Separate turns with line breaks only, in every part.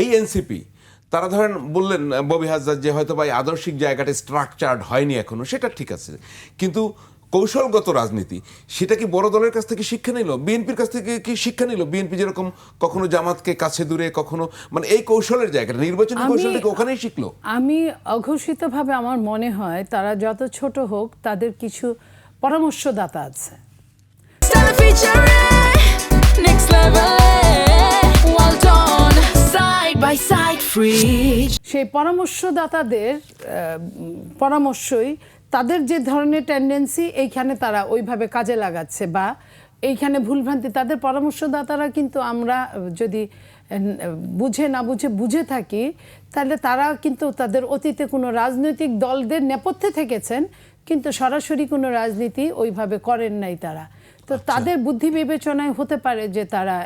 এই এনসিপি তারা ধরেন বললেন ববি হাজরা যে হয়তো বা এই আদর্শিক জায়গাটা স্ট্রাকচার্ড হয়নি এখনও সেটা ঠিক আছে। কিন্তু কৌশলগত রাজনীতি সেটা কি বড় দলের কাছ থেকে শিক্ষা নিল? বিএনপির কাছ থেকে কি শিক্ষা নিল? বিএনপি যেরকম কখনো জামাতকে কাছে দূরে কখনো মানে এই কৌশলের জায়গাটা নির্বাচনী কৌশলটাকে ওখানেই শিখলো?
আমি অঘোষিতভাবে আমার মনে হয় তারা যত ছোট হোক তাদের কিছু পরামর্শদাতা আছে। সেই পরামর্শদাতাদের পরামর্শই তাদের যে ধরনের টেন্ডেন্সি এইখানে তারা ওইভাবে কাজে লাগাচ্ছে বা এইখানে ভুলভ্রান্তি তাদের পরামর্শদাতারা কিন্তু আমরা যদি বুঝে না বুঝে বুঝে থাকি তাহলে তারা কিন্তু তাদের অতীতে কোনো রাজনৈতিক দলদের নেপথ্যে থেকেছেন কিন্তু সরাসরি কোনো রাজনীতি ওইভাবে করেন নাই তারা। তো তাদের বুদ্ধি বিবেচনায় হতে পারে যে তারা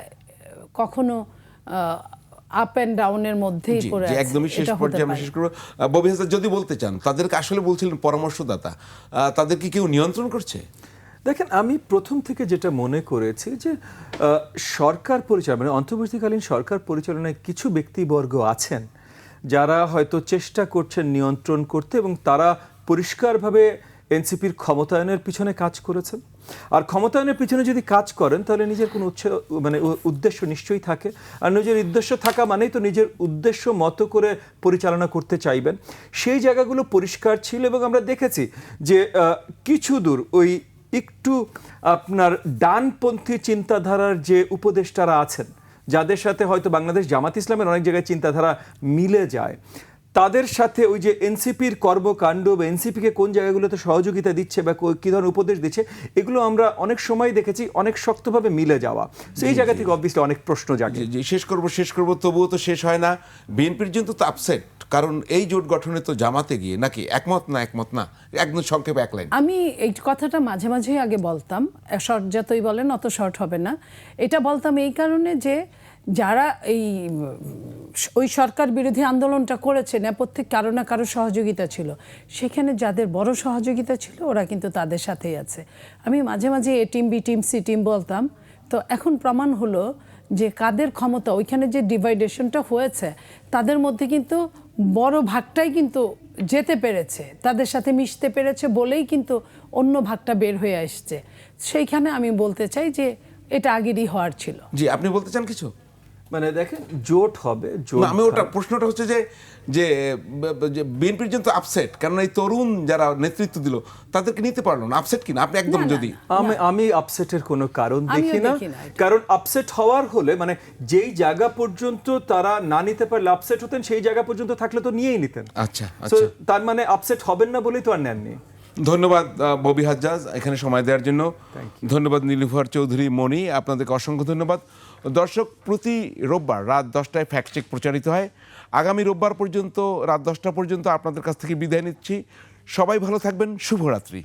কখনো আপ অ্যান্ড ডাউনের মধ্যেই পড়ে আছে।
একদমই শেষ পর্যায়ে আমরা শেষ করব। ববি হাসান যদি বলতে চান তাদেরকে আসলে বলছিলেন পরামর্শদাতা তাদের কি কেউ নিয়ন্ত্রণ করছে?
দেখেন আমি প্রথম থেকে যেটা মনে করেছি যে সরকার পরিচালনা মানে অন্তর্বর্তীকালীন সরকার পরিচালনায় কিছু ব্যক্তিবর্গ আছেন যারা হয়তো চেষ্টা করছেন নিয়ন্ত্রণ করতে এবং তারা পরিষ্কারভাবে এনসিপির ক্ষমতায়নের পিছনে কাজ করেছেন। আর ক্ষমতায়নের পিছনে যদি কাজ করেন, তাহলে নিজের কোনো উৎস মানে উদ্দেশ্য নিশ্চয়ই থাকে। আর নিজের উদ্দেশ্য থাকা মানেই তো নিজের উদ্দেশ্য মতো করে পরিচালনা করতে চাইবেন। সেই জায়গাগুলো পরিষ্কার ছিল এবং আমরা দেখেছি যে কিছু দূর ওই একটু আপনার ডানপন্থী চিন্তাধারার যে উপদেষ্টারা আছেন, যাদের সাথে হয়তো বাংলাদেশ জামাত ইসলামের অনেক জায়গায় চিন্তাধারা মিলে যায় তাদের সাথে ওই যে এনসিপির কর্মকাণ্ড বা এনসিপিকে কোন জায়গাগুলোতে সহযোগিতা দিচ্ছে বা কো- কী ধরনের উপদেশ দিচ্ছে এগুলো আমরা অনেক সময় দেখেছি অনেক শক্তভাবে মিলে যাওয়া। সেই জায়গা থেকে অবভিয়াসলি অনেক প্রশ্ন জাগে।
শেষ করব শেষ করব তবুও তো শেষ হয় না। বিএনপির জন্য তো আপসেট কারণ এই জোট গঠনে তো জামাতে গিয়ে নাকি একমত না একমত না একদম সংক্ষেপে এক লাইন।
আমি এই কথাটা মাঝে মাঝেই আগে বলতাম শর্ট যতই বলেন অত শর্ট হবে না। এটা বলতাম এই কারণে যে যারা এই ওই সরকার বিরোধী আন্দোলনটা করেছে, নেপথ্যে কারও না কারও সহযোগিতা ছিল। সেখানে যাদের বড় সহযোগিতা ছিল, ওরা কিন্তু তাদের সাথেই আছে। আমি মাঝে মাঝে A team, B team, C team বলতাম, তো এখন প্রমাণ হলো যে কাদের ক্ষমতা, ওইখানে যে ডিভাইডেশনটা হয়েছে, তাদের মধ্যে কিন্তু বড় ভাগটাই কিন্তু যেতে পেরেছে, তাদের সাথে মিশতে পেরেছে বলেই কিন্তু অন্য ভাগটা বের হয়ে আসছে। সেইখানে আমি বলতে চাই যে এটা আগেরই হওয়ার ছিল।
জি, আপনি বলতে চান কিছু?
মানে দেখেন জোট হবে
আমি ওটা প্রশ্নটা হচ্ছে যে যে বিএনপির জন্য আপসেট কারণ এই তরুণ যারা নেতৃত্ব দিল তাদেরকে নিতে পারল না। আপসেট কিনা আপনি একদম যদি
আমি আমি আপসেটের কোনো কারণ দেখি না। কারণ আপসেট হওয়ার হলে মানে যেই জায়গা পর্যন্ত তারা না নিতে পারলে আপসেট হতেন সেই জায়গা পর্যন্ত থাকলে তো নিয়েই নিতেন।
আচ্ছা আচ্ছা।
তার মানে আপসেট হবেন না বলেই তো আর নেননি।
ধন্যবাদ ববি হাজ্জাজ এখানে সময় দেওয়ার জন্য। ধন্যবাদ নীলুফার চৌধুরী মণি আপনাদেরকে অসংখ্য ধন্যবাদ। দর্শক, প্রতি রোববার রাত দশটায় ফ্যাক্ট চেক প্রচারিত হয়। আগামী রোববার পর্যন্ত, রাত দশটা পর্যন্ত আপনাদের কাছ থেকে বিদায় নিচ্ছি। সবাই ভালো থাকবেন, শুভরাত্রি।